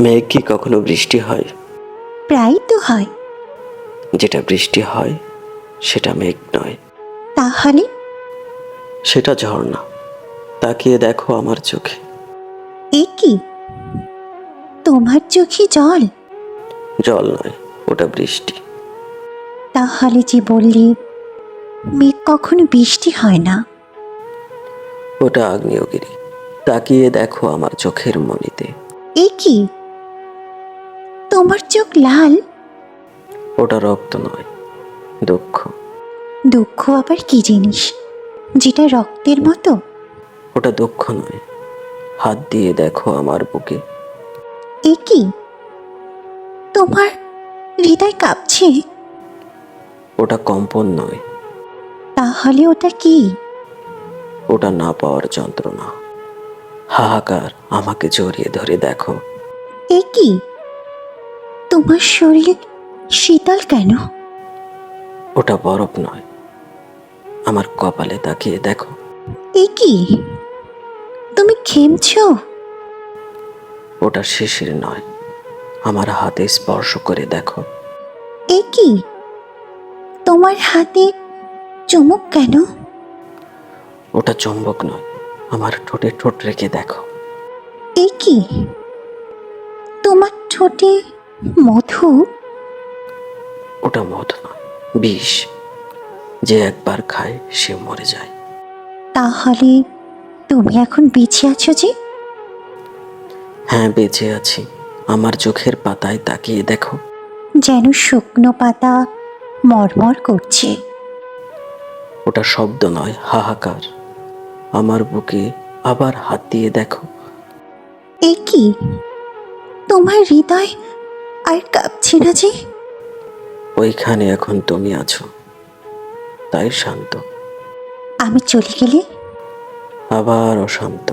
মেঘ কি কখনো বৃষ্টি হয়? প্রায় তো হয়। যেটা বৃষ্টি হয় সেটা মেঘ নয়। তাহলে? সেটা ঝর্ণা। তাকিয়ে দেখো আমার চোখে। এ কি? তোমার চোখে জল? জল নয় ওটা বৃষ্টি। তাহলে যে বললি মেঘ কখনো বৃষ্টি হয় না? ওটা আগ্নেয়গিরি। তাকিয়ে দেখো আমার চোখের মনিতে এ কি? তোমার চোখ লাল? ওটা রক্ত নয় দুঃখ। দুঃখ আবার কি জিনিস? যেটা রক্তের মতো? ওটা দুঃখ নয় হাত দিয়ে দেখো আমার বুকে। এ কি? তোমার হৃদয় কাঁপছে? ওটা কম্পন নয়। তাহলে ওটা কি? ওটা না পাওয়ার যন্ত্রণা। হাহাকার আমাকে জড়িয়ে ধরে দেখো। এ কি? তোমার শরীর শীতল কেন? ওটা বরফ নয়। আমার কপালে তাকিয়ে দেখো। এ কি? তুমি খেমছো ওটা শিশির নয়। আমার হাতে স্পর্শ করে দেখো। এ কি? তোমার হাতে চুমুক কেন? ওটা চুম্বক নয়। আমার ঠোঁটে ঠোঁট রেখে দেখো। এ কি? তোমার ঠোঁটে মধু? ওটা মধু নয় বিষ। যে একবার খায় সে মরে যায়। তাহলে তুমি এখন বেঁচে আছো যে? হ্যাঁ বেঁচে আছি। আমার চোখের পাতায় তাকিয়ে দেখো। যেন শুকনো পাতা মরমর করছে। ওটা শব্দ নয় হাহাকার। আমার বুকে আবার হাত দিয়ে দেখো। এ কি? তোমার হৃদয় আর কাঁপছি না যে। ওইখানে এখন তুমি আছো। তাই শান্ত। আমি চলে গেলে? আবার অশান্ত।